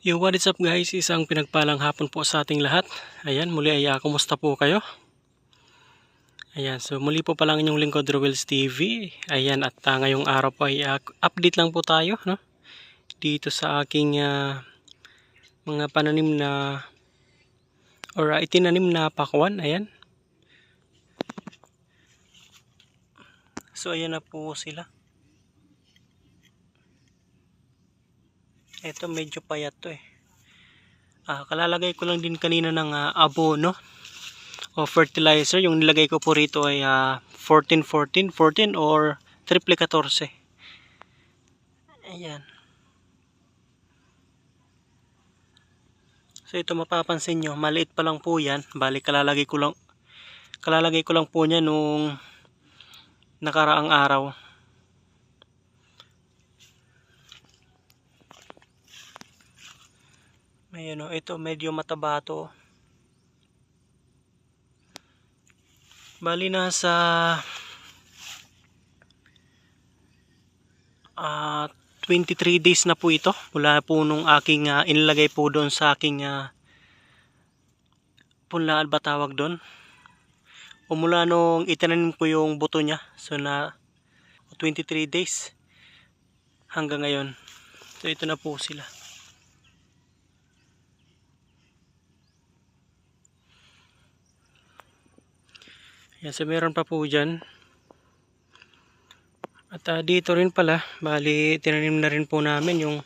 Yo, what is up guys? Isang pinagpalang hapon po sa ating lahat. Ayan, muli ay ah, kumusta po kayo? Ayan, so muli po palang inyong lingkod Ruels TV. Ayan, at ah, ngayong araw po ay ah, update lang po tayo, no? Dito sa aking ah, mga pananim na or ah, itinanim na pakwan, ayan. So ayan na po sila. Ito medyo payat to eh. Ah, kalalagay ko lang din kanina ng ah, abono o fertilizer. Yung nilagay ko po rito ay ah, 14, 14, 14 or triple 14. Ayan. So ito mapapansin nyo, maliit pa lang po yan. Bali kalalagay ko lang kalalagay ko lang po niya nung nakaraang araw. May ano, ito medyo mataba to. Bali nasa ah 23 days na po ito mula po nung aking ah, inilagay po doon sa aking uh, punlaan ba tawag doon? O mula nung itinanim ko yung buto niya so na 23 days hanggang ngayon. So ito na po sila Yan, so meron pa po dyan. At ah, dito rin pala, bali tinanim na rin po namin yung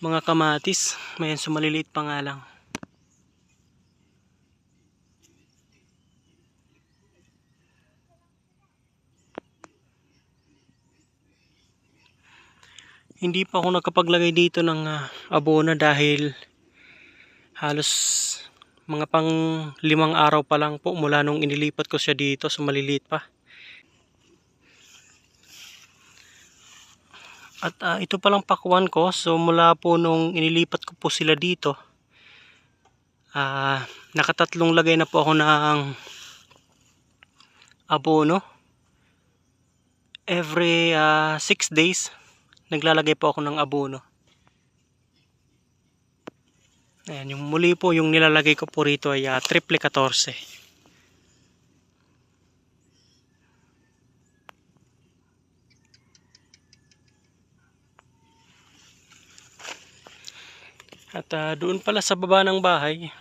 mga kamatis. Mayan, so maliliit pa nga lang. Hindi pa ako nakapaglagay dito ng ah, abono dahil halos mga pang limang araw pa lang po mula nung inilipat ko siya dito so maliliit pa. At ah, ito palang pakwan ko. So mula po nung inilipat ko po sila dito ah, nakatatlong lagay na po ako ng abono. Every 6 days naglalagay po ako ng abono Ayan, yung muli po yung nilalagay ko po rito ay uh, triple 14. At uh, doon pala sa baba ng bahay,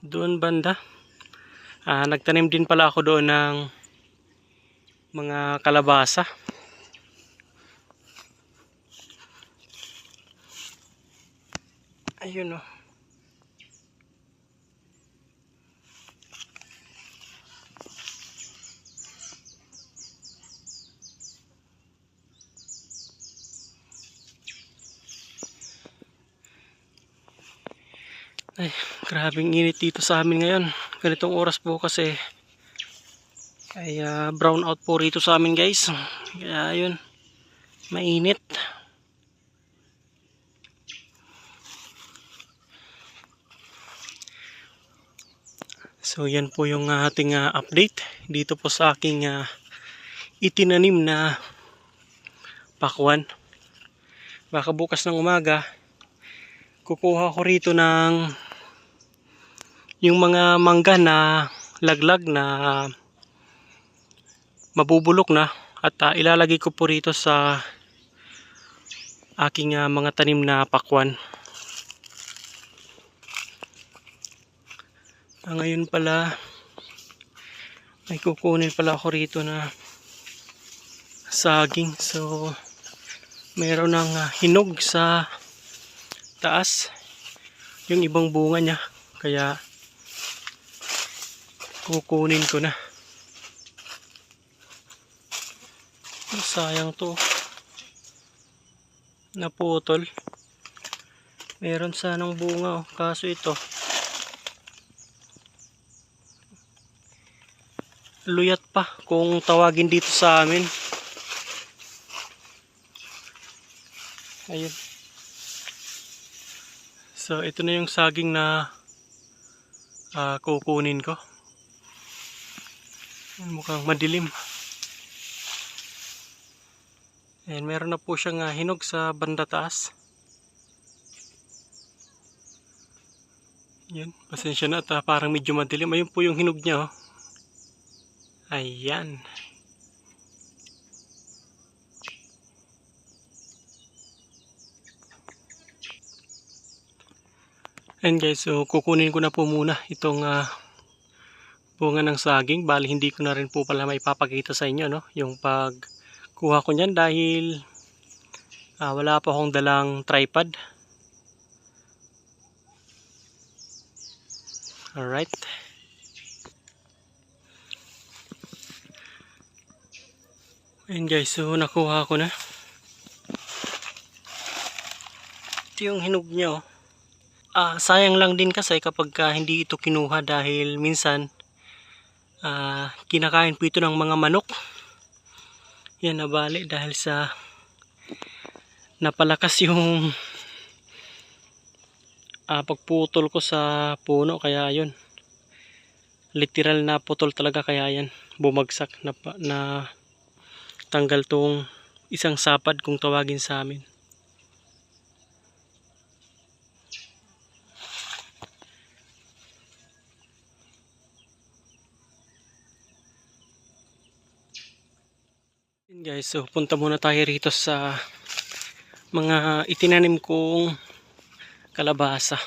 doon banda, uh, nagtanim din pala ako doon ng mga kalabasa. Ayun oh. Ay, grabing init dito sa amin ngayon. Ganitong oras po kasi ay uh, brown out po rito sa amin guys. Kaya ayun, mainit. So yan po yung uh, ating uh, update dito po sa aking uh, itinanim na pakwan. Baka bukas ng umaga kukuha ko rito ng yung mga mangga na laglag na mabubulok na at uh, ilalagay ko po rito sa aking uh, mga tanim na pakwan. Ah, ngayon pala may kukunin pala ako rito na saging. So meron ng uh, hinog sa taas yung ibang bunga niya. Kaya kukunin ko na. Sayang to. Naputol. Meron sanang bunga oh. kaso ito luyat pa kung tawagin dito sa amin. Ayun. So ito na yung saging na uh, kukunin ko. Mukhang madilim. And meron na po siyang uh, hinog sa banda taas. Yan, pasensya na at uh, parang medyo madilim. Ayun po yung hinog niya oh. Ayan. Ayan guys, so kukunin ko na po muna itong ah, bunga ng saging. Bali hindi ko na rin po pala maipapakita sa inyo no, yung pagkuha ko niyan dahil ah, wala pa akong dalang tripod. Alright. Ayan guys, so nakuha ko na. Ito yung hinog niya oh. Ah, sayang lang din kasi kapag ka hindi ito kinuha dahil minsan ah, kinakain po ito ng mga manok. Yan nabali dahil sa napalakas yung ah, pagputol ko sa puno kaya yun. Literal na putol talaga kaya yan bumagsak na, na tanggal tong isang sapad kung tawagin sa amin. Yun guys, so punta muna tayo rito sa mga itinanim kong kalabasa.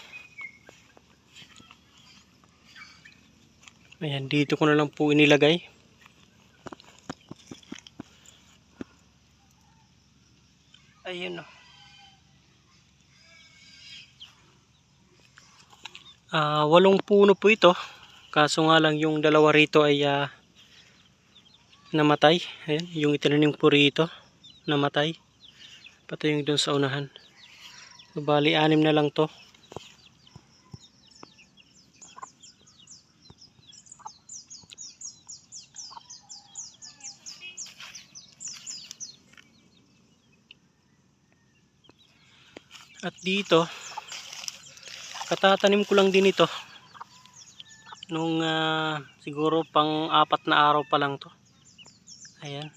Ayan, dito ko na lang po inilagay. Ayun o. Ah, walong puno po ito. Kaso nga lang yung dalawa rito ay ah, namatay. Ayan, yung itinanim po rito, namatay. Pati yung doon sa unahan. So, bali, anim na lang to. At dito, katatanim ko lang din ito. Nung ah, siguro pang apat na araw pa lang to. Ayan.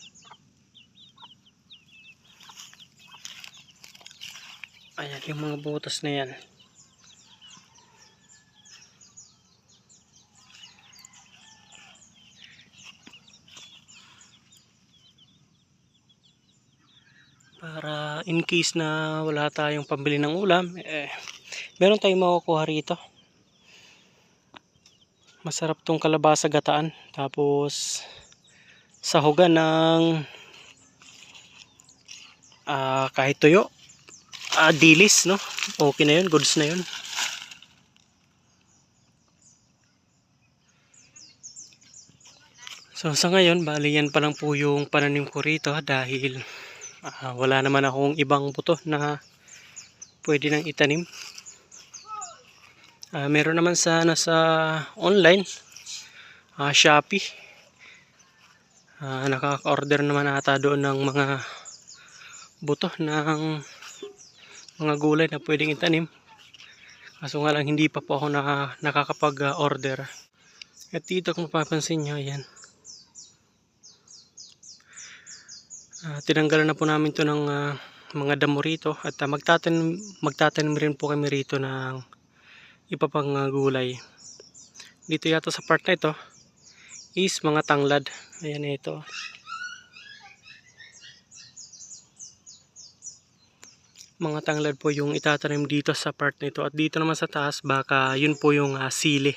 Ayan yung mga butas na yan. Para in case na wala tayong pambili ng ulam, eh, meron tayong makukuha rito. Masarap tong kalabasa gataan. Tapos, sahugan ng ah kahit tuyo ah dilis no okay na yun goods na yun so sa ngayon bali yan pa lang po yung pananim ko rito dahil ah, wala naman akong ibang buto na pwede nang itanim Ah, meron naman sana sa online ah, Shopee Ah, nakaka-order naman ata doon ng mga buto ng mga gulay na pwedeng itanim. Kaso nga lang hindi pa po ako naka, nakakapag-order. At dito kung mapapansin nyo, ayan. Ah, tinanggalan na po namin to ng ah, mga damo rito at ah, magtatanim, magtatanim rin po kami rito ng iba gulay. Dito yata sa part na ito is mga tanglad. Ayan ito. Mga tanglad po yung itatanim dito sa part nito. At dito naman sa taas, baka yun po yung ah, sili.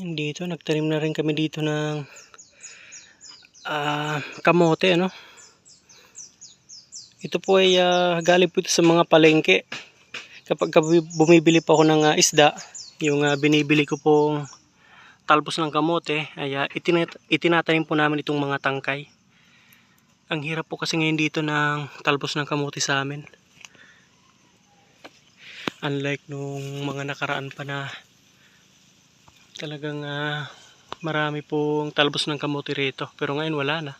Yan Dito, nagtanim na rin kami dito ng ah, kamote, ano? Ito po ay ah, galing po ito sa mga palengke. Kapag ka bumibili pa ako ng ah, isda, yung ah, binibili ko pong talbos ng kamote, ay ah, itinat itinatanim po namin itong mga tangkay. Ang hirap po kasi ngayon dito ng talbos ng kamote sa amin. Unlike nung mga nakaraan pa na talagang uh, marami pong talbos ng kamote rito pero ngayon wala na.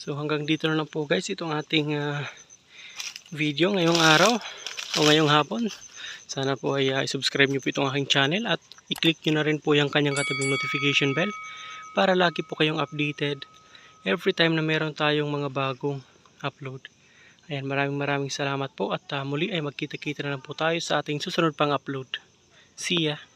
So hanggang dito na lang po guys. Itong ating uh, video ngayong araw o ngayong hapon. Sana po ay ah, uh, subscribe nyo po itong aking channel at i-click nyo na rin po yung kanyang katabing notification bell para lagi po kayong updated every time na meron tayong mga bagong upload. Ayan, maraming maraming salamat po at ah, muli ay magkita-kita na lang po tayo sa ating susunod pang upload. See ya!